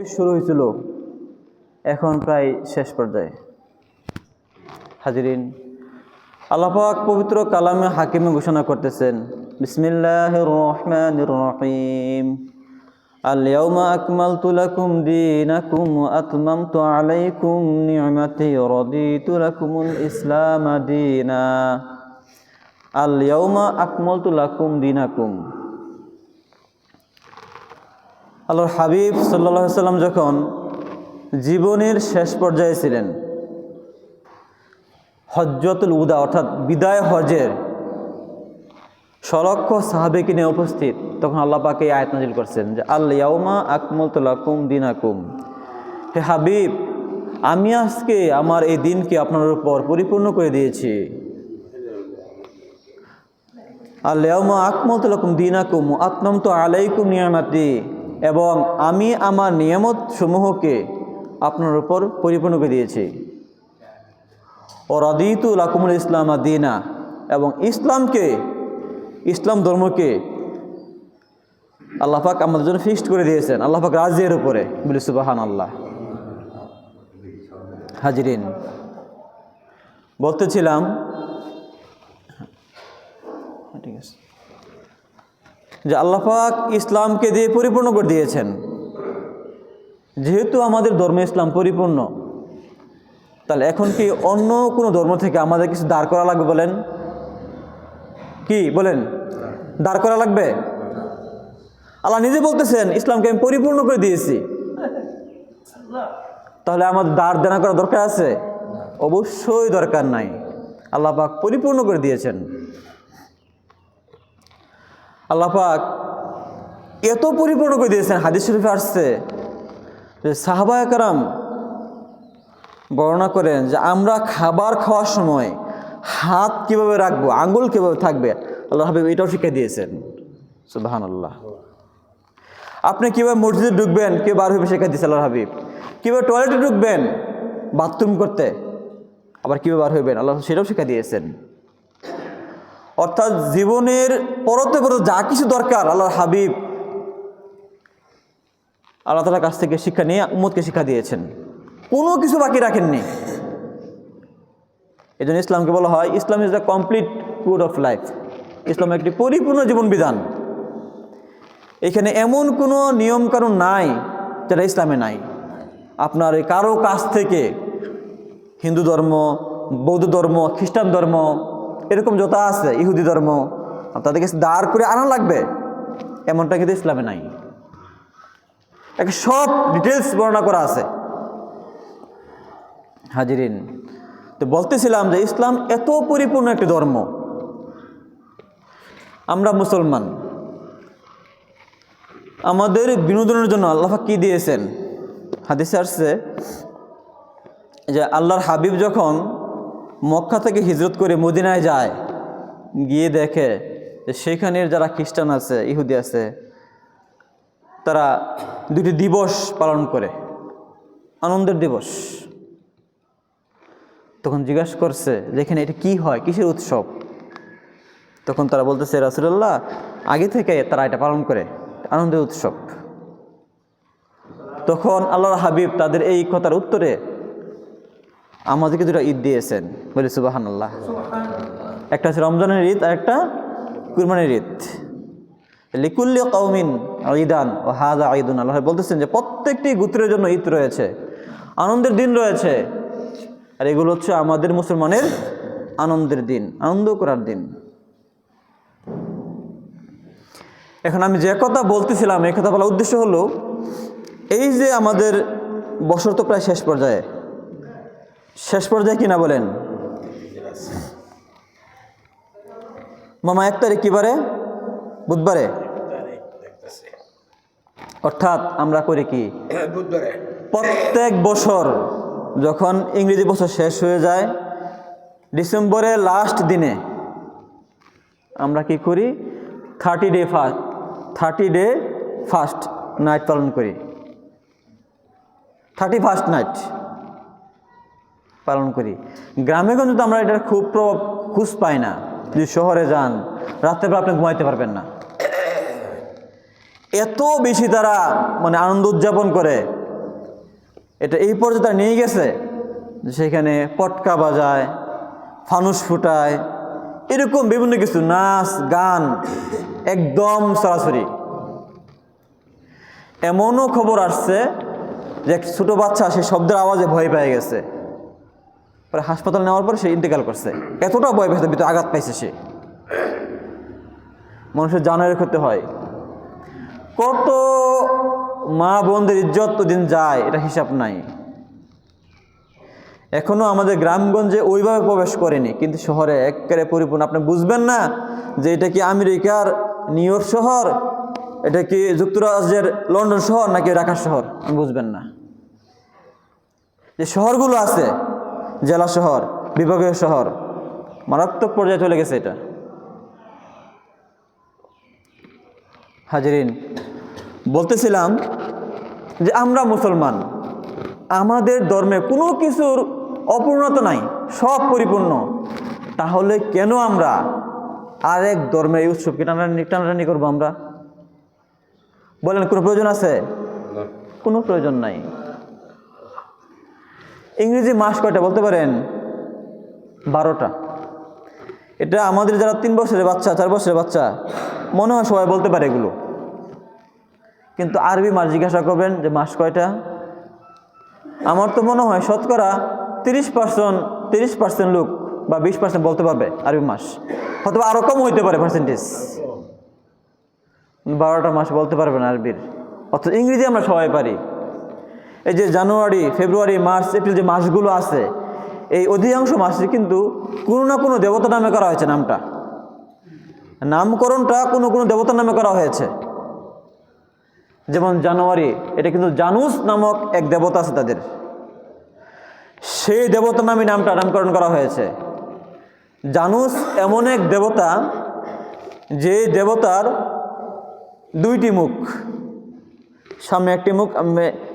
শুরু হয়েছিল এখন প্রায় শেষ পর্যায়ে হাজিরিন আল্লাপাক পবিত্র কালামে হাকিমে ঘোষণা করতেছেন বিসমিল্লাহ রহমান রহিম اليوم أكملت لكم دينكم وأتممت عليكم نعمتي ورضيت لكم الإسلام دينا اليوم أكملت لكم دينكم আল্লাহর হাবিব সাল্লাহ সাল্লাম যখন জীবনের শেষ পর্যায়ে ছিলেন হজ্জতুল উদা অর্থাৎ বিদায় হজের সলক্ষ সাহাবেকে নিয়ে উপস্থিত, তখন আল্লাহ পাকে নাজিল করছেন যে আল্লাউমা আকমল তুলাকুম দিনাকুম। হে হাবিব, আমি আজকে আমার এই দিনকে আপনার উপর পরিপূর্ণ করে দিয়েছি। আল্লাউমা আকমল তুলাকুম দিনাকুম আত্মম তো আলাইকুম নিয়ামাতি। এবং আমি আমার নিয়ামত সমূহকে আপনার উপর পরিপূর্ণ করে দিয়েছি। ও রদিতুল আকুমুল ইসলাম দিনা এবং ইসলামকে, ইসলাম ধর্মকে আল্লাহাক আমাদের জন্য ফিক্সড করে দিয়েছেন। আল্লাহাক রাজিয়ের উপরে। বলি সুবাহান আল্লাহ হাজিরিন, বলতেছিলাম, ঠিক আছে। যে আল্লাহাক ইসলামকে দিয়ে পরিপূর্ণ করে দিয়েছেন। যেহেতু আমাদের ধর্ম ইসলাম পরিপূর্ণ, তাহলে এখন কি অন্য কোনো ধর্ম থেকে আমাদের কিছু দাঁড় করা লাগবে বলেন? কি বলেন? দাঁড় করা লাগবে? আল্লাহ নিজে বলতেছেন, ইসলামকে আমি পরিপূর্ণ করে দিয়েছি। তাহলে আমাদের দাঁড় দেনা করা দরকার আছে? অবশ্যই দরকার নাই। আল্লাহ পাক পরিপূর্ণ করে দিয়েছেন। আল্লাহ পাক এত পরিপূর্ণ করে দিয়েছেন, হাদিস শরীফে আসছে যে সাহাবা একরাম বর্ণনা করেন যে আমরা খাবার খাওয়ার সময় হাত কীভাবে রাখব, আঙ্গুল কীভাবে থাকবে, আল্লাহ হাবিব এটাও শিক্ষা দিয়েছেন। সুবাহান আল্লাহ আপনি কীভাবে মসজিদে ঢুকবেন কেউ বার হবে শিক্ষা দিয়েছে আল্লাহ হাবিব। কীভাবে টয়লেটে ঢুকবেন বাথরুম করতে, আবার কীভাবে বার হইবেন, আল্লাহ সেটাও শিক্ষা দিয়েছেন। অর্থাৎ জীবনের পরতে পরতে যা কিছু দরকার, আল্লাহর হাবিব আল্লাহ তালার কাছ থেকে শিক্ষা নিয়ে উম্মদকে শিক্ষা দিয়েছেন। কোনো কিছু বাকি রাখেননি। এই জন্য ইসলামকে বলা হয়, Islam is the complete code of life Islam একটি পরিপূর্ণ জীবন বিধান এখানে এমন কোনো নিয়মকানুন নাই যেটা ইসলামে নাই। আপনার কারও কাছ থেকে হিন্দু ধর্ম, বৌদ্ধ ধর্ম, খ্রিস্টান ধর্ম এরকম যত আছে, ইহুদি ধর্ম, তাদের কাছে দাঁড় করে আনা লাগবে, এমনটা কিন্তু ইসলামে নাই। এক সব ডিটেলস বর্ণনা করা আছে। হাজিরিন, তো বলতেছিলাম যে ইসলাম এত পরিপূর্ণ একটি ধর্ম। আমরা মুসলমান। আমাদের বিনোদনের জন্য আল্লাহ কি দিয়েছেন? হাদিসে আসছে যে আল্লাহর হাবিব যখন মক্কা থেকে হিজরত করে মদিনায় যায়, গিয়ে দেখে যে সেখানের যারা খ্রিস্টান আছে, ইহুদি আছে, তারা দুটি দিবস পালন করে। আনন্দের দিবস। তখন জিজ্ঞাসা করছে যে এখানে এটা কি হয়? কিসের উৎসব? তখন তারা বলতেছে, রাসুলাল্লাহ, আগে থেকে তারা এটা পালন করে। আনন্দের উৎসব। তখন আল্লাহর হাবিব তাদের এই কথার উত্তরে আমাদেরকে দুটো ঈদ দিয়েছেন। বলি সুবাহান আল্লাহ একটা হচ্ছে রমজানের ঈদ, আর একটা কুরবানির ঈদ। লিকুল্লি কৌমিন ঈদান, ও হাজা ঈদুন। আল্লাহ বলতেছেন যে প্রত্যেকটি গুত্রের জন্য ঈদ রয়েছে, আনন্দের দিন রয়েছে। আর এগুলো হচ্ছে আমাদের মুসলমানের আনন্দের দিন, আনন্দ করার দিন। এখন আমি যে কথা বলতেছিলাম, এই কথা বলার উদ্দেশ্য হলো, এই যে আমাদের বছর তো প্রায় শেষ পর্যায়ে শেষ পর্যায়ে কিনা বলেন? মামা এক তারিখ কিবারে বুধবারে? অর্থাৎ আমরা করি কি? বুধবারে। প্রত্যেক বছর যখন ইংরেজি বছর শেষ হয়ে যায় ডিসেম্বরের লাস্ট দিনে আমরা কি করি? Thirty day fast thirty day fast night পালন করি। থার্টি ফার্স্ট নাইট পালন করি। গ্রামে কিন্তু আমরা এটার খুব প্রভাব খুঁজ পাই না। যদি শহরে যান রাত্রেবেলা আপনি ঘুমাইতে পারবেন না। এত বেশি তারা মানে আনন্দ উদযাপন করে। এটা এই পর্যায়ে তারা নিয়ে গেছে সেখানে পটকা বাজায়, ফানুস ফুটায়, এরকম বিভিন্ন কিছু, নাচ, গান, একদম সরাসরি। এমনও খবর আসছে যে এক ছোটো বাচ্চা সেই শব্দের আওয়াজে ভয় পেয়ে গেছে। পরে হাসপাতাল নেওয়ার পর সে ইন্তেকাল করছে। এতটা ভয় পেয়েছে ভিতরে আঘাত পাইছে সে। মানুষের জানের ক্ষতি হয়। কত মা বোনদের ইজ্জত দিন যায়, এটা হিসাব নাই। এখনও আমাদের গ্রামগঞ্জে ওইভাবে প্রবেশ করেনি, কিন্তু শহরে একেবারে পরিপূর্ণ। আপনি বুঝবেন না যে এটা কি আমেরিকার নিউ ইয়র্ক শহর, এটা কি যুক্তরাজ্যের লন্ডন শহর নাকি ঢাকা শহর? বুঝবেন না। যে শহরগুলো আছে জেলা শহর বিভাগীয় শহর। মারাত্মক পর্যায়ে চলে গেছে এটা। হাজিরিন বলতেছিলাম যে আমরা মুসলমান আমাদের ধর্মে কোনো কিছুর অপূর্ণতা নাই সব পরিপূর্ণ। তাহলে কেন আমরা আরেক ধর্মের এই উৎসবকে টানাটানি টানাটানি করব আমরা? বলেন কোনো প্রয়োজন আছে? কোনো প্রয়োজন নাই। ইংরেজি মাস কয়টা বলতে পারেন? বারোটা। এটা আমাদের যারা তিন বছরের বাচ্চা, চার বছরের বাচ্চা, মনে হয় সবাই বলতে পারে এগুলো। কিন্তু আরবি মাস জিজ্ঞাসা করবেন যে মাস কয়টা? আমার তো মনে হয় শতকরা তিরিশ পার্সেন্ট তিরিশ পার্সেন্ট লোক বা বিশ পার্সেন্ট বলতে পারবে আরবি মাস। হয়তো আরও কম হইতে পারে পার্সেন্টেজ বারোটা মাস বলতে পারবেন আরবির। অর্থাৎ ইংরেজি আমরা সবাই পারি। এই যে জানুয়ারি, ফেব্রুয়ারি, মার্চ, এপ্রিল যে মাসগুলো আছে, এই অধিকাংশ মাসে কিন্তু কোনো না কোনো দেবতা নামে করা হয়েছে নামটা। নামকরণটা কোনো কোনো দেবতার নামে করা হয়েছে। যেমন জানুয়ারি, এটা কিন্তু জানুস নামক এক দেবতা আছে তাদের। সেই দেবতার নামে নামটা নামকরণ করা হয়েছে। জানুস এমন এক দেবতা, যে দেবতার দুইটি মুখ। সামনে একটি মুখ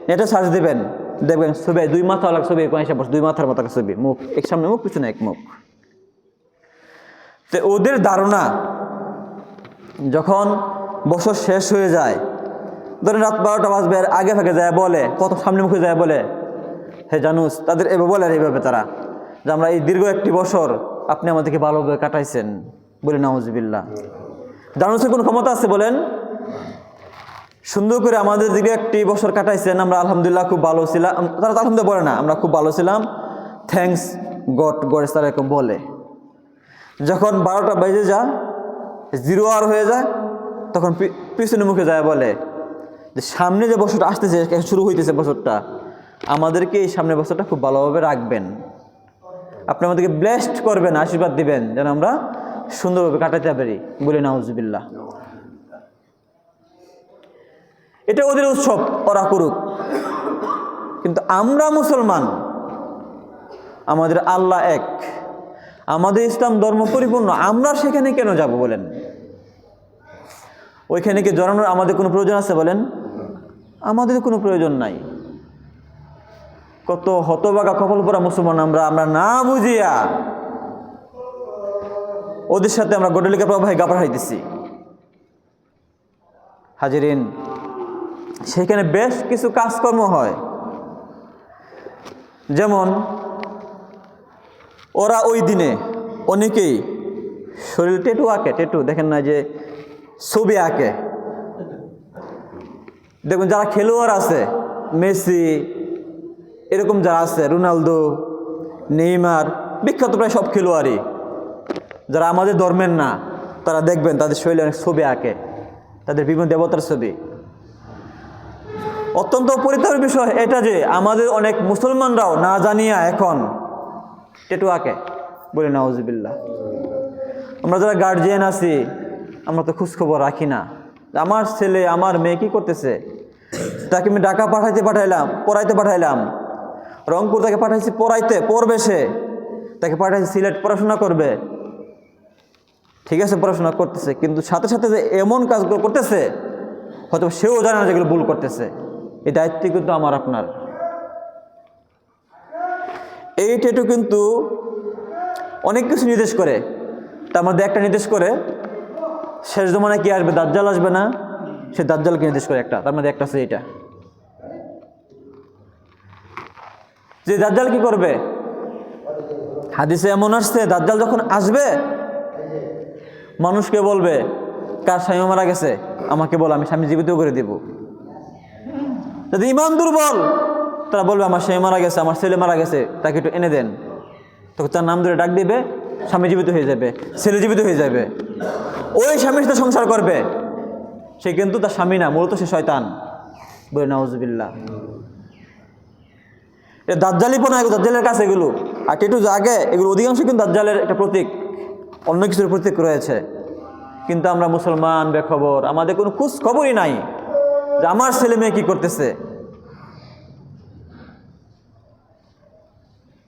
নেটে সার্চ দেবেন। দেখবেন ছবি, দুই মাথা আলাদা ছবি কয়েকশা বছর দুই মাথার মতো ছবি, মুখ। এক সামনে মুখ, পিছনে এক মুখ। তো ওদের ধারণা, যখন বছর শেষ হয়ে যায়, ধরেন রাত বারোটা বাজবে আগে ফাঁকে যায় বলে, কত সামনে মুখে যায় বলে, হে জানুস, তাদের এভাবে বলে আর এইভাবে তারা, যে আমরা এই দীর্ঘ একটি বছর আপনি আমাদেরকে ভালোভাবে কাটাইছেন, বলে নাউজবিল্লা জানুসের কোনো ক্ষমতা আছে বলেন? সুন্দর করে আমাদের দিকে একটি বছর কাটাইছেন, আমরা আলহামদুলিল্লাহ খুব ভালো ছিলাম। তারা তো আলহামদুলিল্লাহ বলে না, আমরা খুব ভালো ছিলাম। থ্যাঙ্কস গড গডেস তারা এরকম বলে। যখন বারোটা বেজে যা জিরো আর হয়ে যায়, তখন পিছনে মুখে যায় বলে যে, সামনে যে বছরটা আসতেছে শুরু হইতেছে বছরটা, আমাদেরকে এই সামনের বছরটা খুব ভালোভাবে রাখবেন। আপনি আমাদেরকে ব্লেসড করবেন, আশীর্বাদ দিবেন, যেন আমরা সুন্দরভাবে কাটাতে পারি। বলে, নাউজুবিল্লাহ। এটা ওদের উৎসব, ওরা করুক। কিন্তু আমরা মুসলমান, আমাদের আল্লাহ এক। আমাদের ইসলাম ধর্ম পরিপূর্ণ, আমরা সেখানে কেন যাব বলেন? ওইখানে কি জড়ানোর আমাদের কোনো প্রয়োজন আছে বলেন? আমাদের কোনো প্রয়োজন নাই। কত হতবাগা কপাল পরা মুসলমান আমরা আমরা না বুঝিয়া ওদের সাথে আমরা গডলিকা প্রবাহে গাপার হাইতেছি। হাজিরিন সেখানে বেশ কিছু কাজকর্ম হয়। যেমন, ওরা ওই দিনে অনেকেই শরীর টেটু আঁকে টেটু দেখেন না যে ছবি আঁকে। দেখুন, যারা খেলোয়াড় আছে, মেসি, এরকম যারা আছে, রোনালদো, নেইমার, বিখ্যাত প্রায় সব খেলোয়াড়ই। যারা আমাদের ধর্মের না, তারা দেখবেন তাদের শরীরে অনেক ছবি আঁকে, তাদের বিভিন্ন দেবতার ছবি। অত্যন্ত পরিতাপের বিষয় এটা যে আমাদের অনেক মুসলমানরাও না জানিয়া এখন টেটু আঁকে বলি নাউজবিল্লা আমরা যারা গার্জিয়ান আছি, আমরা তো খোঁজখবর রাখি না। আমার ছেলে, আমার মেয়ে কী করতেছে? তাকে আমি ঢাকা পাঠাইতে পাঠাইলাম, পড়াইতে পাঠাইলাম। রংপুর তাকে পাঠাইছি পড়াইতে, পড়বে সে। তাকে পাঠাইছি সিলেট, পড়াশোনা করবে। ঠিক আছে, পড়াশোনা করতেছে, কিন্তু সাথে সাথে যে এমন কাজগুলো করতেছে, হয়তো সেও জানে না যেগুলো ভুল করতেছে। এই দায়িত্ব কিন্তু আমার, আপনার। এই টেটু কিন্তু অনেক কিছু নির্দেশ করে। তার মধ্যে একটা নির্দেশ করে, শেষ জমানায় কি আসবে, দাজ্জাল আসবে না? সে দাজ্জালকে নির্দেশ করে একটা, তার মধ্যে একটা আছে এটা যে দাজ্জাল কি করবে? হাদিসে এমন আসছে, দাজ্জাল যখন আসবে, মানুষকে বলবে, কার স্বামী মারা গেছে? আমাকে বল, আমি স্বামী জীবিত করে দিব। যদি ইমান দুর্বল, তারা বলবে, আমার স্বামী মারা গেছে, আমার ছেলে মারা গেছে, তাকে একটু এনে দেন। তখন তার নাম ধরে ডাক দিবে, স্বামী জীবিত হয়ে যাবে, ছেলে জীবিত হয়ে যাবে। ওই স্বামীর সাথে সংসার করবে। সে কিন্তু তার স্বামী না, মূলত সে শয়তান। বলে নাউজবিল্লা এটা দাজ্জালিপনা দাজ্জালের কাছে এগুলো। আর টেটু আগে, এগুলো অধিকাংশ কিন্তু দাজ্জালের একটা প্রতীক। অন্য কিছুর প্রতীক রয়েছে। কিন্তু আমরা মুসলমান, বেখবর, আমাদের কোনো খোঁজ খবরই নাই। যে আমার ছেলে মেয়ে কী করতেছে?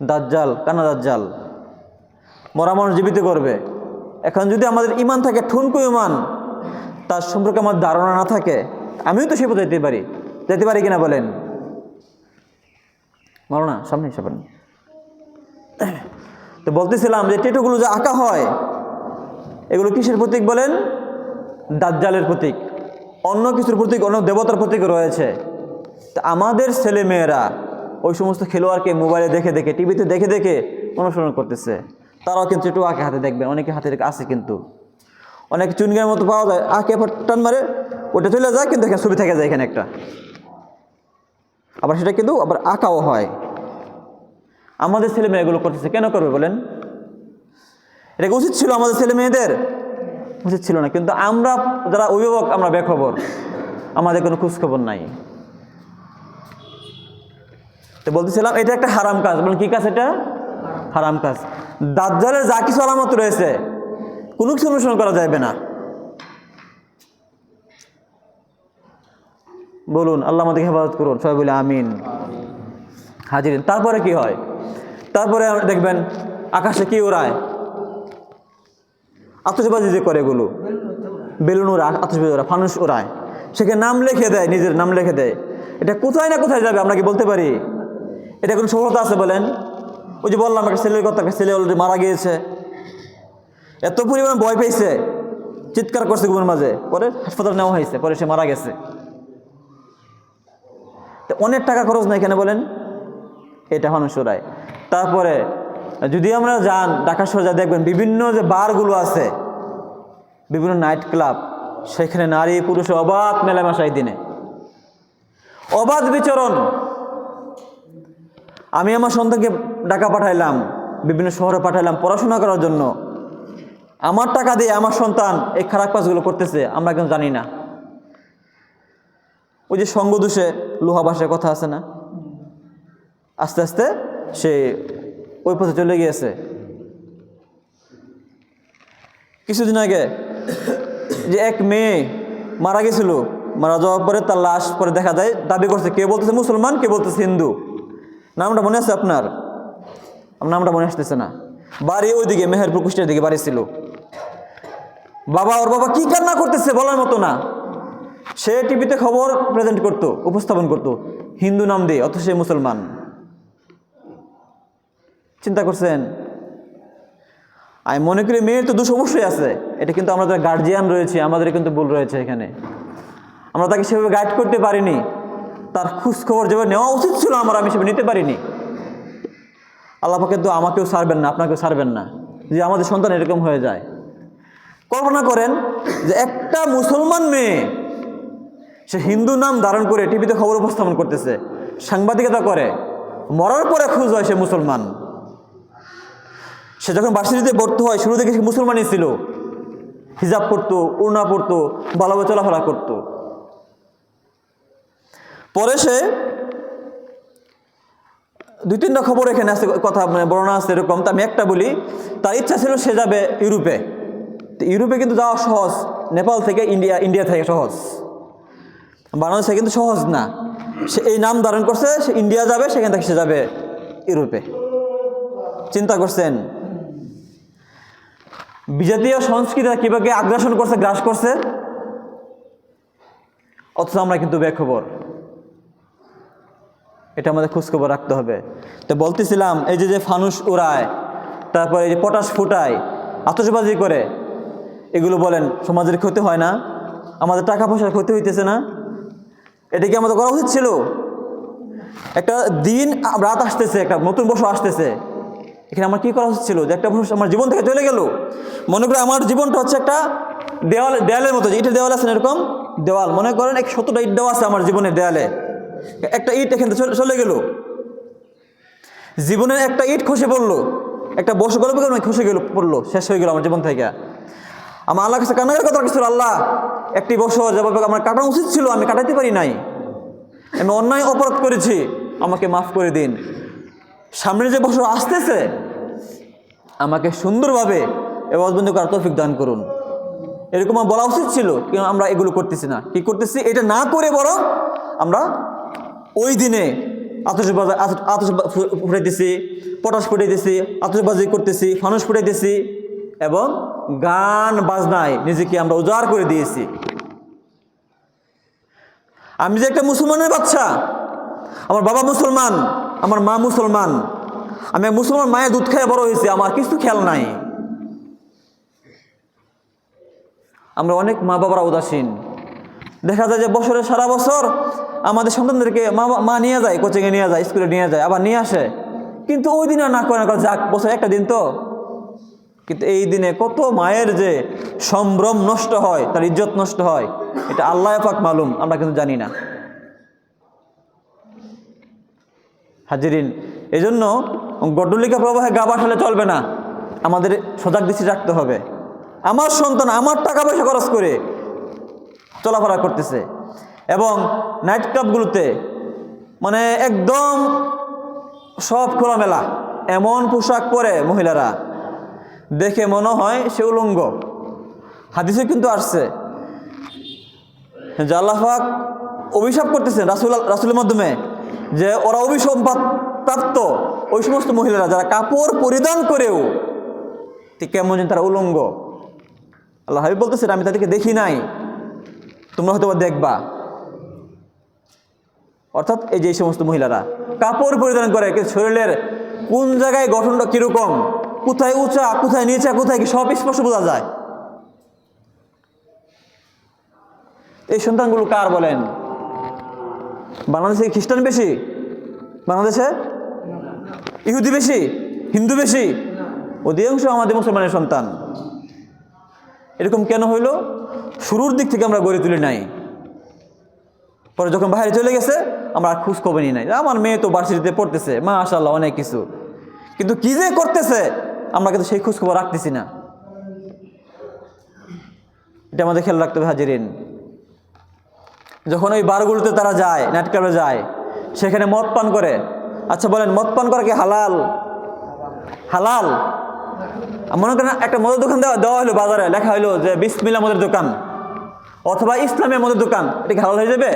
দাজ্জাল, কানা দাজ্জাল। মরা মানুষ জীবিত করবে। এখন যদি আমাদের ইমান থাকে ঠুনকু ইমান তার সম্পর্কে আমার ধারণা না থাকে, আমিও তো সে যেতে পারি। যেতে পারি কিনা বলেন? মারো না, সামনে এসে তো বলতেছিলাম যে টেটুগুলো যে আঁকা হয়, এগুলো কিসের প্রতীক বলেন? দাজ্জালের প্রতীক। অন্য কিছুর প্রতীক, অন্য দেবতার প্রতীক রয়েছে। তা আমাদের ছেলে মেয়েরা ওই সমস্ত খেলোয়াড়কে মোবাইলে দেখে দেখে, টিভিতে দেখে দেখে অনুসরণ করতেছে। তারাও কিন্তু একটু আঁকে হাতে দেখবেন অনেকে হাতে আছে কিন্তু। অনেক চুনগার মতো পাওয়া যায়, আঁকে টান মারে, ওটা চলে যায়, কিন্তু এখানে ছবি থেকে যায় এখানে একটা। আবার সেটা কিন্তু আবার আঁকাও হয়। আমাদের ছেলে মেয়ে এগুলো করতেছে, কেন করবে বলেন? এটা উচিত ছিল আমাদের ছেলে মেয়েদের উচিত ছিল না। কিন্তু আমরা যারা অভিভাবক, আমরা বেখবর। আমাদের কোনো খোঁজখবর নাই। তো বলতেছিলাম, এটা একটা হারাম কাজ। বলেন, কি কাজ এটা? হারাম কাজ। দাজ্জালের যা কিছু আলামত রয়েছে, কোনো কিছু অনুসরণ করা যাবে না। বলুন, আল্লাহ আমাদেরকে হেফাজত করুন। সবাই বলে, আমিন। হাজির তারপরে কি হয়? তারপরে দেখবেন, আকাশে কি ওড়ায় আতসবাজি যে করে এগুলো। বেলুন ওরা আতসবাজি ওরা, ফানুস ওড়ায় সেখানে নাম লিখে দেয়, নিজের নাম লিখে দেয়। এটা কোথায় না কোথায় যাবে আমরা কি বলতে পারি? এটা কোনো সফলতা আছে বলেন? ওই যে বললাম, একটা ছেলের কথা, একটা ছেলে অলরেডি মারা গিয়েছে। এত পরিমাণ ভয় পেয়েছে। চিৎকার করছে ঘুমের মাঝে। পরে হাসপাতালে নেওয়া হয়েছে, পরে সে মারা গেছে। অনেক টাকা খরচ নাই এখানে বলেন? এটা মানুষ ওরায় তারপরে যদি আমরা যান, ঢাকা যা দেখবেন, বিভিন্ন যে বারগুলো আছে, বিভিন্ন নাইট ক্লাব সেখানে নারী, পুরুষ অবাধ মেলামেশা এই দিনে। অবাধ বিচরণ। আমি আমার সন্তানকে ঢাকা পাঠাইলাম, বিভিন্ন শহরে পাঠাইলাম পড়াশোনা করার জন্য। আমার টাকা দিয়ে আমার সন্তান এই খারাপ কাজগুলো করতেছে, আমরা কেন জানি না। ওই যে সঙ্গদোষে লোহা বাসায় কথা আছে না? আস্তে আস্তে সে ওই পথে চলে গিয়েছে। কিছুদিন আগে যে এক মেয়ে মারা গেছিল, মারা যাওয়ার পরে তার লাশ পরে দেখা যায়, দাবি করছে, কে বলতেছে মুসলমান, কে বলতেছে হিন্দু? নামটা মনে আছে আপনার? নামটা মনে আসতেছে না। বাড়ি ওইদিকে, মেহেরপুর কুষ্টিয়ার দিকে বাড়ি ছিল। বাবা, ওর বাবা কি কান্না করতেছে বলার মতো না। সে টিভিতে খবর প্রেজেন্ট করতো, উপস্থাপন করতো, হিন্দু নাম দিয়ে, অথচ সে মুসলমান। চিন্তা করছেন? আমি মনে করি মেয়ের তো অবশ্যই আছে। এটা কিন্তু আমরা গার্জিয়ান রয়েছে আমাদের কিন্তু ভুল রয়েছে এখানে। আমরা তাকে সেভাবে গাইড করতে পারিনি। তার খোঁজ খবর যেভাবে নেওয়া উচিত ছিল আমার, আমি সেভাবে নিতে পারিনি। আল্লাহ কিন্তু আমাকেও ছাড়বেন না, আপনাকেও সারবেন না। যে আমাদের সন্তান এরকম হয়ে যায়। কল্পনা করেন যে একটা মুসলমান মেয়ে, সে হিন্দু নাম ধারণ করে টিভিতে খবর উপস্থাপন করতেছে, সাংবাদিকতা করে, মরার পরে খোঁজ হয় সে মুসলমান। সে যখন বার্ষিকীতে ভর্তি হয়, শুরু থেকে সে মুসলমানই ছিল। হিজাব পড়তো উড়না পড়তো ভালোভাবে চলাফেরা করতো। পরে সে দুই তিনটা খবর এখানে আছে, কথা মানে বর্ণনা আছে এরকম। তো আমি একটা বলি, তার ইচ্ছা ছিল সে যাবে ইউরোপে। তো ইউরোপে কিন্তু যাওয়া সহজ, নেপাল থেকে ইন্ডিয়া ইন্ডিয়া থেকে সহজ। বাংলাদেশে কিন্তু সহজ না। সে এই নাম ধারণ করছে, সে ইন্ডিয়া যাবে, সেখান থেকে সে যাবে ইউরোপে। চিন্তা করছেন বিজাতীয় সংস্কৃতি কীভাবে আগ্রাসন করছে, গ্রাস করছে? অথচ আমরা কিন্তু বেখবর। এটা আমাদের খোঁজখবর রাখতে হবে। তো বলতেছিলাম, এই যে যে ফানুস উড়ায়, তারপরে এই যে পটাশ ফুটায় আতসবাজি করে, এগুলো বলেন, সমাজের ক্ষতি হয় না? আমাদের টাকা পয়সার ক্ষতি হইতেছে না? এটা কি আমাদের করা উচিত ছিল? একটা দিন রাত আসতেছে, একটা নতুন বছর আসতেছে। এখানে আমার কী করা উচিত ছিল? যে একটা বছর আমার জীবন থেকে চলে গেল। মনে করে আমার জীবনটা হচ্ছে একটা দেওয়াল, দেয়ালের মতো। যে ইটের দেওয়াল আছে এরকম? দেওয়াল। মনে করেন এক সত্তরটা ইট দেওয়া আছে আমার জীবনের দেয়ালে। একটা ইট এখান থেকে চলে- গেল। জীবনের একটা ইট খসে পড়ল। একটা বসে গল্প খসে গেল, পড়ল। শেষ হয়ে গেল আমার জীবন থেকে। আমার আল্লাহ কাছে কান্নাকার কথা কিছু আল্লাহ, একটি বছর যেভাবে আমার কাটানো উচিত ছিল, আমি কাটাতে পারি নাই। আমি অন্যায় অপরাধ করেছি, আমাকে মাফ করে দিন। সামনে যে বছর আসতেছে, আমাকে সুন্দরভাবে এবাজবন্দি করার তৌফিক দান করুন। এরকম বলা উচিত ছিল, কিন্তু আমরা এগুলো করতেছি না। কি করতেছি? এটা না করে বরং আমরা ওই দিনে আতসবাজি আতস ফুটাইতেছি, পটাশ ফুটাইতেছি, আতসবাজি করতেছি, ফানুস ফুটাইতেছি এবং গান বাজনায় নিজেকে আমরা উজাড় করে দিয়েছি। আমি যে একটা মুসলমানের বাচ্চা, আমার বাবা মুসলমান আমার মা মুসলমান। আমি মুসলমান মায়ের দুধ খেয়ে বড় হয়েছি, আমার কিছু খেয়াল নাই। আমরা অনেক মা বাবারা উদাসীন। দেখা যায় যে বছরে সারা বছর আমাদের সন্তানদেরকে মা মা নিয়ে যায় কোচিংয়ে নিয়ে যায় স্কুলে নিয়ে যায়, আবার নিয়ে আসে। কিন্তু ওই দিন না করে না করে যাক, বছর একটা দিন তো। কিন্তু এই দিনে কত মায়ের যে সম্ভ্রম নষ্ট হয়, তার ইজ্জত নষ্ট হয়, এটা আল্লাহ পাক মালুম, আমরা কিন্তু জানি না। হাজিরিন। এই জন্য গড্ডলিকা প্রবাহে গা বাসালে চলবে না। আমাদের সজাগ দৃষ্টি রাখতে হবে। আমার সন্তান আমার টাকা পয়সা খরচ করে চলাফেরা করতেছে। এবং নাইট ক্লাবগুলোতে মানে একদম সব খোলামেলা, এমন পোশাক পরে মহিলারা। দেখে মনে হয় সে উলঙ্গ। হাদিসে কিন্তু আসছে। যে আল্লাহাক অভিশাপ করতেছেন রাসুল রাসুলের মাধ্যমে। যে ওরা অভিশাপ প্রাপ্ত ওই সমস্ত মহিলারা যারা কাপড় পরিধান করেও ঠিক কেমন যেন তারা উলঙ্গ। আল্লাহ হাবিব বলতেছেন, আমি তাদেরকে দেখি নাই। তোমরা হয়তো দেখবা। অর্থাৎ এই যে সমস্ত মহিলারা কাপড় পরিধান করে শরীরের কোন জায়গায় গঠনটা কীরকম, কোথায় উঁচা, কোথায় নিচা, কোথায় কি, সব স্পর্শ বোঝা যায়। এই সন্তানগুলো কার বলেন? বাংলাদেশে খ্রিস্টান বেশি? বাংলাদেশে? ইহুদি বেশি? হিন্দু বেশি? অধিকাংশ আমাদের মুসলমানের সন্তান। এরকম কেন হইল? শুরুর দিক থেকে আমরা গড়ে তুলে নাই। পরে যখন বাইরে চলে গেছে, আমরা আর খোঁজ খবর নিই। নাই আমার মেয়ে তো ভার্সিটিতে পড়তেছে মা আশাল্লাহ অনেক কিছু। কিন্তু কি যে করতেছে, আমরা কিন্তু সেই খোঁজ খবর রাখতেছি না। এটা আমাদের খেয়াল রাখতে হবে, হাজিরিন। যখন ওই বারগুলোতে তারা যায় নাইট যায়, সেখানে মদ পান করে। আচ্ছা বলেন, মদ পান করা কি হালাল? হালাল? মনে করেন একটা মদের দোকান দেওয়া দেওয়া হলো বাজারে, লেখা হলো যে বিসমিল্লা মদের দোকান। অথবা ইসলামের মদের দোকান, এটা কি হালাল হয়ে যাবে?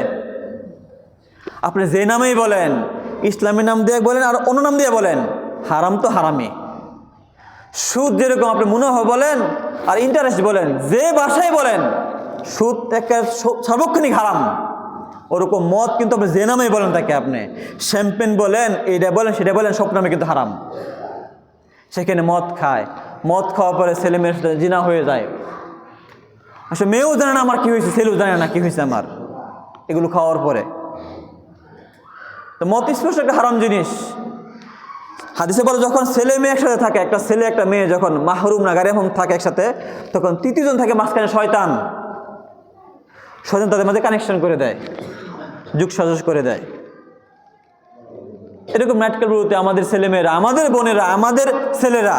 আপনি যে নামেই বলেন ইসলামের নাম দিয়ে বলেন আর অন্য নাম দিয়ে বলেন, হারাম তো হারামি সুদ যেরকম আপনি মুনাফা বলেন আর ইন্টারেস্ট বলেন, যে ভাষায় বলেন সুদ একটা সার্বক্ষণিক হারাম। ওরকম মদ কিন্তু আপনি যে নামেই বলেন তাকে আপনি। শ্যাম্পেন বলেন এইটা বলেন সেটা বলেন, সব নামে কিন্তু হারাম। সেখানে মদ খায়। মদ খাওয়ার পরে ছেলে মেয়ের সাথে জিনা হয়ে যায়। আসলে মেয়েও জানে না আমার কি হয়েছে, ছেলেও জানে না কি হয়েছে আমার। এগুলো খাওয়ার পরে। তো মত স্পষ্ট একটা হারাম জিনিস। হাদিসে বলে যখন ছেলে মেয়ে একসাথে থাকে, একটা ছেলে, একটা মেয়ে যখন মাহরুম না গারেহম থাকে একসাথে, তখন তৃতীয়জন থাকে মাঝখানে শয়তান। শয়তান তাদের মধ্যে কানেকশন করে দেয়, যুগ সাজস করে দেয়। এরকম নাটকেলগুলোতে আমাদের ছেলেমেয়েরা, আমাদের বোনেরা, আমাদের ছেলেরা,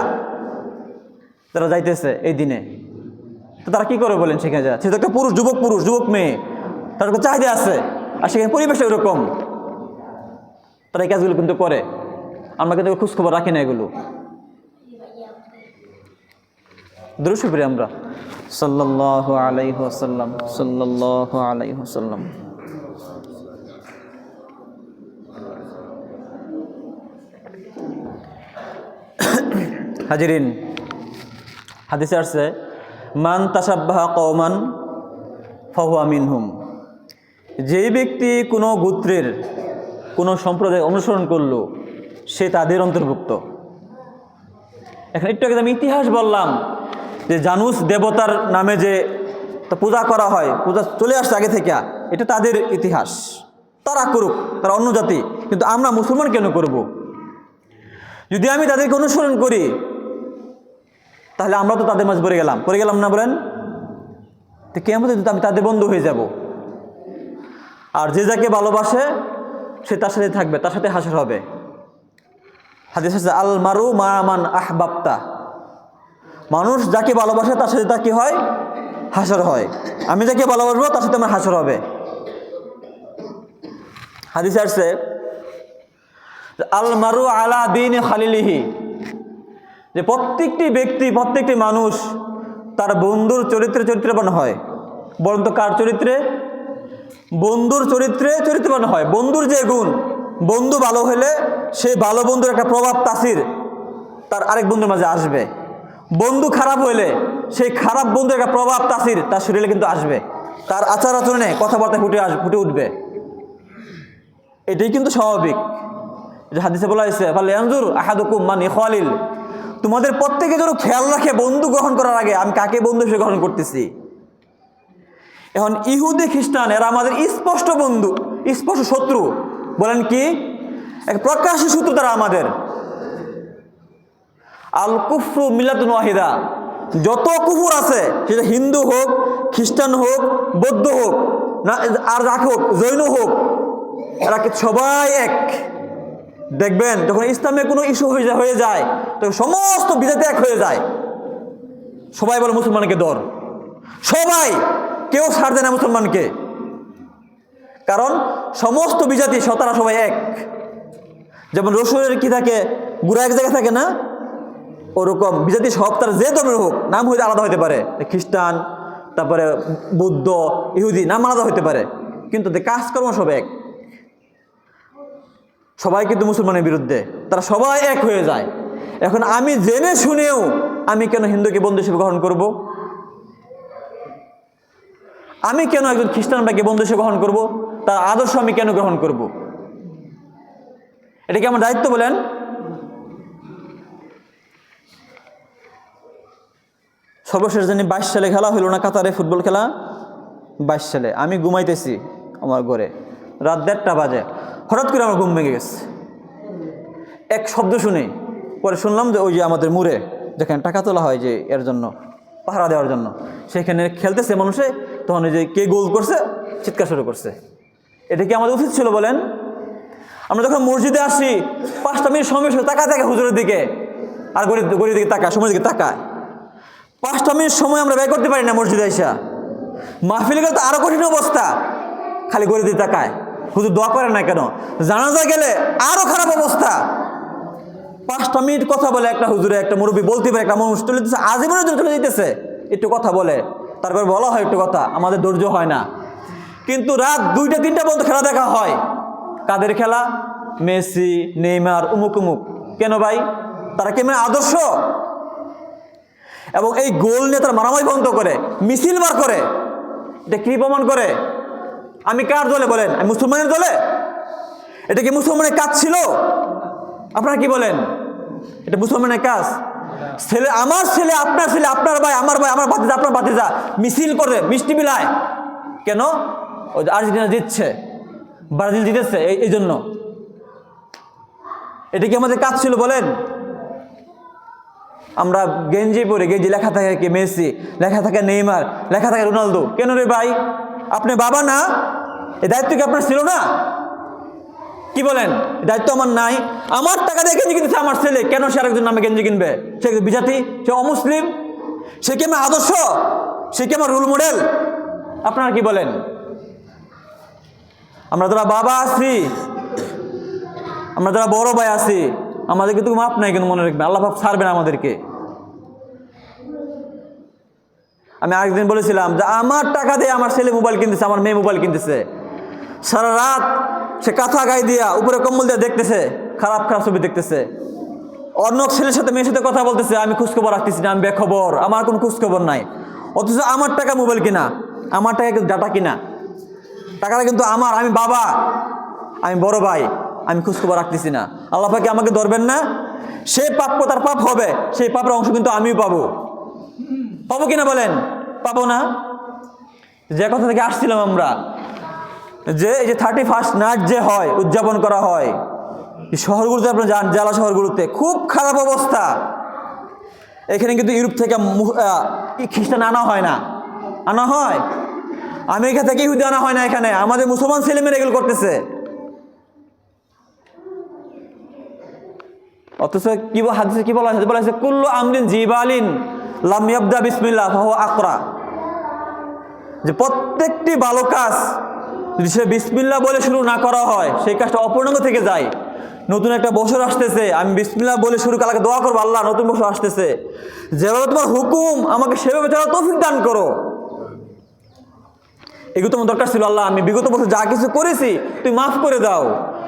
তারা যাইতেছে এই দিনে। তো তারা কি করে বলেন সেখানে যা সে তো একটা পুরুষ, যুবক পুরুষ, যুবক মেয়ে। তার একটা চাহিদা আছে। আর সেখানে পরিবেশ এরকম তারা এই কাজগুলো কিন্তু করে। আমরা কিন্তু খোঁজখবর রাখি না এগুলো। দুরুসুপুরি আমরা। সাল্লাহ আলাইহ আসাল্লাম সাল্লাহ আলাইহ হাজিরিন, হাদিসে আসছে, মান তাসাব্বাহা কওমান ফাহুয়া মিনহুম। যেই ব্যক্তি কোনো গোত্রের কোনো সম্প্রদায় অনুসরণ করল, সে তাদের অন্তর্ভুক্ত। এখন একটু আগে আমি ইতিহাস বললাম যে জানুস দেবতার নামে যে পূজা করা হয়, পূজা চলে আসছে আগে থেকে, এটা তাদের ইতিহাস। তারা করুক, তারা অন্য জাতি, কিন্তু আমরা মুসলমান কেন করব। যদি আমি তাদেরকে অনুসরণ করি, তাহলে আমরা তো তাদের মাঝে পড়ে গেলাম। পড়ে গেলাম না বলেন? তো কেমন কিন্তু আমি তাদের বন্ধু হয়ে যাব। আর যে যাকে ভালোবাসে, সে তার সাথে থাকবে, তার সাথে হাসর হবে। হাদিস আল মারু মারামান আহবাপ্তা মানুষ যাকে ভালোবাসে, তার সাথে তার কি হয়? হাসর হয়। আমি যাকে ভালোবাসবো, তার সাথে আমার হাসর হবে। হাদিস আসছে আল মারু আলা দিন খালিলিহি। যে প্রত্যেকটি ব্যক্তি, প্রত্যেকটি মানুষ তার বন্ধুর চরিত্রে চরিত্রবান হয়। বরং তো কার চরিত্রে? বন্ধুর চরিত্রে চরিত্রবান হয়। বন্ধুর যে গুণ, বন্ধু ভালো হলে সেই ভালো বন্ধুর একটা প্রভাব, তাসির তার আরেক বন্ধুর মাঝে আসবে। বন্ধু খারাপ হইলে, সেই খারাপ বন্ধুর একটা প্রভাব তাসির, তার শরীরে কিন্তু আসবে। তার আচার আচরণে কথাবার্তা ফুটে আস, ফুটে উঠবে। এটাই কিন্তু স্বাভাবিক। যে হাদিসে বলা হয়েছে, ফালে আনজুর আহাদুকুম মানে খলিল তোমাদের প্রত্যেকে যেন খেয়াল রাখে, বন্ধু গ্রহণ করার আগে, আমি কাকে বন্ধু হিসেবে গ্রহণ করতেছি? এখন ইহুদি খ্রিস্টান, এরা আমাদের স্পষ্ট বন্ধু, স্পষ্ট শত্রু। বলেন কি? এক প্রকাশ্য শত্রু তারা আমাদের। আল কুফরু মিলাতুন ওয়াহিদা। যত কুফুর আছে, সেটা হিন্দু হোক, খ্রিস্টান হোক, বৌদ্ধ হোক, না, আর রাখ হোক, জৈন হোক, এরা সবাই এক। দেখবেন, যখন ইসলামে কোনো ইস্যু হয়ে যায় তখন সমস্ত বিজাতি এক হয়ে যায়। সবাই বলে মুসলমানকে দর সবাই! কেউ ছাড় দেয় না মুসলমানকে। কারণ সমস্ত বিজাতি সতারা সবাই এক। যেমন রসুলের কি থাকে? গুড়া এক জায়গায় থাকে না? ওরকম বিজাতি সব তার যে ধর্মের হোক, নাম হইতে আলাদা হতে পারে। খ্রিস্টান, তারপরে বুদ্ধ, ইহুদি, নাম আলাদা হতে পারে। কিন্তু কাজকর্ম সব এক। সবাই কিন্তু মুসলমানের বিরুদ্ধে। তারা সবাই এক হয়ে যায়। এখন আমি জেনে শুনেও আমি কেন হিন্দুকে বন্ধু হিসেবে গ্রহণ করব? আমি কেন একজন খ্রিস্টান ভাইকে বন্ধু হিসেবে গ্রহণ করব? তার আদর্শ আমি কেন গ্রহণ করব? এটা কি আমার দায়িত্ব বলেন? সর্বশেষ জানি বাইশ সালে খেলা হইল না কাতারে ফুটবল খেলা? বাইশ সালে। আমি ঘুমাইতেছি আমার ঘরে। রাত দেড়টা বাজে। হঠাৎ করে আমার ঘুম ভেঙে গেছে। এক শব্দ শুনে। পরে শুনলাম যে ওই যে আমাদের মুড়ে যেখানে টাকা তোলা হয় যে এর জন্য, পাহারা দেওয়ার জন্য, সেখানে খেলতেছে মানুষে, তখন ওই যে কে গোল করছে, চিৎকার শুরু করছে। এটা কি আমাদের উচিত ছিল বলেন? আমরা যখন মসজিদে আসি, পাঁচটা মিনিট সময় সময় তাকা থাকে হুজুরের দিকে। আর গরিব গরিবের দিকে তাকায়, সময়ের দিকে তাকায়। পাঁচটা মিনিট সময় আমরা ব্যয় করতে পারি না মসজিদে এসা মাহফিলে গেলে তো আরও কঠিন অবস্থা। খালি গরিব দিকে তাকায়। হুজুর দোয়া করে না কেন? জানাজা গেলে আরও খারাপ অবস্থা। পাঁচটা মিনিট কথা বলে একটা হুজুরে, একটা মুরব্বী বলতে পারে, একটা মানুষ তুলে দিতেছে আজীবনের জন্য তুলে দিতেছে। একটু কথা বলে। তারপর বলা হয় একটু কথা, আমাদের ধৈর্য হয় না। কিন্তু রাত দুইটা, তিনটা পর্যন্ত খেলা দেখা হয়। কাদের খেলা? মেসি, নেইমার, উমুক উমুক। কেন ভাই? তারা কেমন আদর্শ? এবং এই গোল নিয়ে তার মারামারি বন্ধ করে, মিছিল বার করে। এটা কি প্রমাণ করে? আমি কার দলে বলেন? আমি মুসলমানের দলে? এটা কি মুসলমানের কাজ ছিল? আপনারা কি বলেন? এটা মুসলমানের কাজ। ছেলে, আমার ছেলে, আপনার ছেলে, আপনার ভাই, আমার ভাই, আমার বাতিজা আপনার বাতিজা মিছিল করে মিষ্টি বিলায় কেন? ওই আর্জেন্টিনা জিতছে, ব্রাজিল জিতেছে, এই জন্য এটা কি আমাদের কাজ ছিল বলেন? আমরা গেঞ্জি পরে গেঞ্জি, লেখা থাকে কি মেসি, লেখা থাকে নেইমার, লেখা থাকে রোনালদো। কেন রে ভাই? আপনি বাবা না? এই দায়িত্ব কি আপনার ছিল না? কি বলেন? দায়িত্ব আমার নাই। আমার টাকা দিয়ে গেঞ্জি কিনতেছে আমার ছেলে। কেন সে আরেকজন নামে গেঞ্জি কিনবে? সে বিজাতি? সে অমুসলিম? সে কি আমার আদর্শ? সে কি আমার রোল মডেল? আপনারা কি বলেন? আমরা যারা বাবা আছি, আমরা যারা বড় ভাই আছি আমাদের কিন্তু মাপ নাই কিন্তু মনে রাখবেন আল্লাহ পাক না আমাদেরকে। আমি আরেকদিন বলেছিলাম যে আমার টাকা দিয়ে আমার ছেলে মোবাইল কিনতেছে, আমার মেয়ে মোবাইল কিনতেছে। সারা রাত সে কাঁথা গায়ে দিয়া উপরে কম্বল দিয়ে দেখতেছে, খারাপ খারাপ ছবি দেখতেছে। অন্য ছেলের সাথে মেয়ের সাথে কথা বলতেছে, আমি খোঁজখবর রাখতেছি না, আমি বেখবর, আমার কোনো খোঁজখবর নাই। অথচ আমার টাকা মোবাইল কিনা, আমার টাকা কিন্তু ডাটা কিনা। টাকাটা কিন্তু আমার, আমি বাবা, আমি বড় ভাই। আমি খোঁজখবর রাখতেছি না। আল্লাহ পাকে আমাকে ধরবেন না? সে পাপ তার পাপ হবে, সেই পাপের অংশ কিন্তু আমিও পাবো। পাবো কিনা বলেন? পাবো না? যে কথা থেকে আসছিলাম আমরা, যে এই যে থার্টি ফার্স্ট নাইট যে হয়, উদযাপন করা হয় শহরগুলোতে আপনারা যান, জেলা শহরগুলোতে, খুব খারাপ অবস্থা। এখানে কিন্তু ইউরোপ থেকে খ্রিস্টান আনা হয় না। আনা হয়? আমেরিকা থেকে ইহুদি আনা হয় না এখানে। আমাদের মুসলমান ছেলেমেয়েরা এগুলো করতেছে। অথচ কি হাদিসে কি বলা হয়েছে? বলা হয়েছে, কুল্লু আমরিন জিবালিন লাম ইয়াবদা বিসমিল্লাহ ফাহু আকরা। যে প্রত্যেকটি ভালো কাজ যদি সে বিসমিল্লা বলে শুরু না করা হয়, সেই কাজটা অপূর্ণাঙ্গ থেকে যায়। নতুন একটা বছর আসতেছে, আমি বিসমিল্লা বলে শুরু কালাকে দোয়া করব, আল্লাহ নতুন বছর আসতেছে। যেভাবে তোমার হুকুম, আমাকে সেভাবে চলা তৌফিক দান করো। এগুলো তোমার দরকার ছিল, আল্লাহ, আমি বিগত বছর যা কিছু করেছি তুই মাফ করে দাও,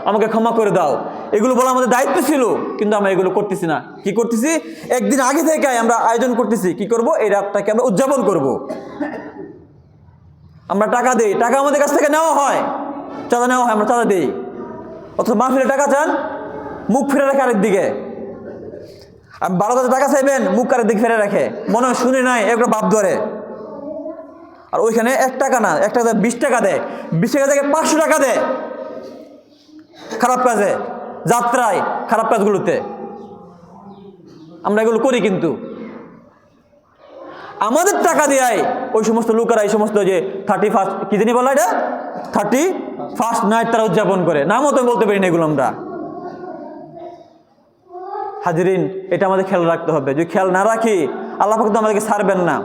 আমাকে ক্ষমা করে দাও। এগুলো বলা আমাদের দায়িত্ব ছিল, কিন্তু আমরা এগুলো করতেছি না। কি করতেছি? একদিন আগে থেকে আমরা আয়োজন করতেছি। কি করব? এই রাতটাকে আমরা উদযাপন করব। আমরা টাকা দিই। টাকা আমাদের কাছ থেকে নেওয়া হয়। চাঁদা নেওয়া হয়, আমরা চাঁদা দিই। অথচ মাহফিলে টাকা চান, মুখ ফিরে রাখে আরেক দিকে। আর বারো হাজার টাকা চাইবেন, মুখ আরেক দিকে ফিরে রাখে। মনে হয় শুনে নাই একটা বাপ ধরে। আর ওইখানে এক টাকা না এক টাকা বিশ টাকা দেয়। বিশ টাকা থেকে পাঁচশো টাকা দেয়। খারাপ কাজে। যাত্রায় খারাপ কাজগুলোতে। আমরা এগুলো করি কিন্তু। আমাদের টাকা দেয় ওই সমস্ত লোকেরা, এই সমস্ত যে থার্টি ফার্স্ট কি জানি বলা এটা? থার্টি ফার্স্ট নাইট তারা উদযাপন করে। নামও তো বলতে পারি না এগুলো আমরা। হাজিরিন, এটা আমাদের খেয়াল রাখতে হবে। যদি খেয়াল না রাখি, আল্লাহ পাক আমাদেরকে ছাড়বেন না।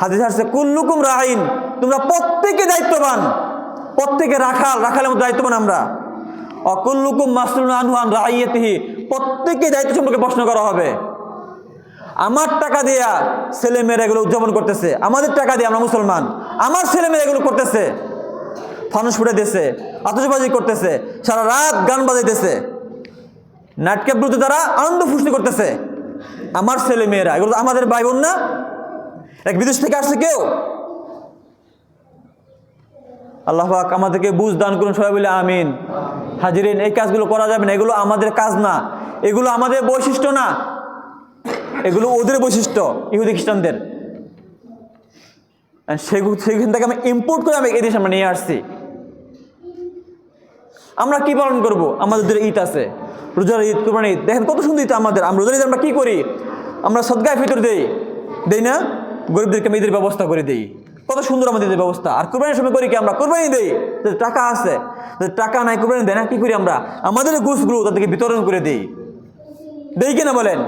হাজির হাসছে কুল্লুকুম রাহিন তোমরা প্রত্যেকে দায়িত্ববান। প্রত্যেকে রাখাল, রাখালের মধ্যে দায়িত্ববান আমরা। অকুল্লুকুম মাসরুন আনহান রাইয়েতিহি প্রত্যেকে দায়িত্ব সম্পর্কে প্রশ্ন করা হবে। আমার টাকা দিয়া ছেলে মেয়েরা এগুলো উদযাপন করতেছে, আমাদের টাকা দিয়ে আমরা মুসলমান, আমার ছেলে মেয়েরা এগুলো করতেছে। ফানুস ফুটে দিতেছে আতসবাজি করতেছে, সারা রাত গান বাজাইতেছে। নাটকের বিরুদ্ধে তারা আনন্দ ফুষ্টি করতেছে। আমার ছেলে মেয়েরা, এগুলো আমাদের ভাই বোন না? এক বিদেশ থেকে আসছে কেউ? আল্লাহ পাক আমাদেরকে বুঝ দান করুন, সবাই বলে আমিন। হাজিরিন, এই কাজগুলো করা যাবে না, এগুলো আমাদের কাজ না। এগুলো আমাদের বৈশিষ্ট্য না। এগুলো ওদের বৈশিষ্ট্য, ইহুদি খ্রিস্টানদের। সেখান থেকে আমি ইম্পোর্ট করে আমি এই দেশে আমরা নিয়ে আসছি। আমরা কি পালন করব? আমাদের দুটো ঈদ আছে। রোজার ঈদ কোরবানি ঈদ। দেখেন কত সুন্দর ঈদ আমাদের। আমরা রোজার ঈদ আমরা কি করি? আমরা সদগায় ফিতর দেই। দেই না? গরিবদেরকে আমি ঈদের ব্যবস্থা করে দেই। কত সুন্দর আমাদের ব্যবস্থা। আর কোরবানির সময় করি কি আমরা? কোরবানি দেই। টাকা আছে যাদের টাকা নাই, কোরবানি দেয় না, কি করি আমরা? আমাদের ঘুষগুলো তাদেরকে বিতরণ করে দেই। দেই কিনা বলেন?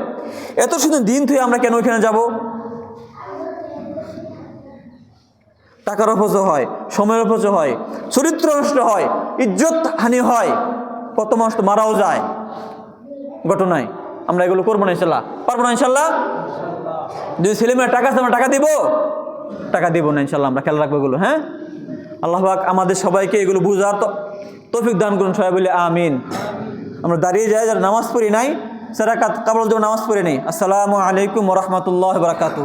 এত সুন্দর দিন থেকে আমরা কেন ওইখানে যাব? টাকার অপচয় হয়, সময়ের অপচয় হয়, চরিত্র নষ্ট হয়, ইজ্জত হানি হয়, কত মানুষ তো মারাও যায়। ঘটনায় আমরা এগুলো করব না, ইনশাল্লাহ। পারব না, ইনশাল্লাহ? যদি ছেলেমেয়ের টাকা আছে, আমরা টাকা দিব। টাকা দেবো না ইনশাল্লাহ আমরা খেয়াল রাখব এগুলো হ্যাঁ? আল্লাহ পাক আমাদের সবাইকে এগুলো বুঝার তৌফিক দান করুন, সবাই বলে আমিন। আমরা দাঁড়িয়ে যাই, যারা নামাজ পড়ি নাই সেরা কাবল নামাজ পড়ে নেই। আসসালামু আলাইকুম রহমতুল্লাহ বারাকাতু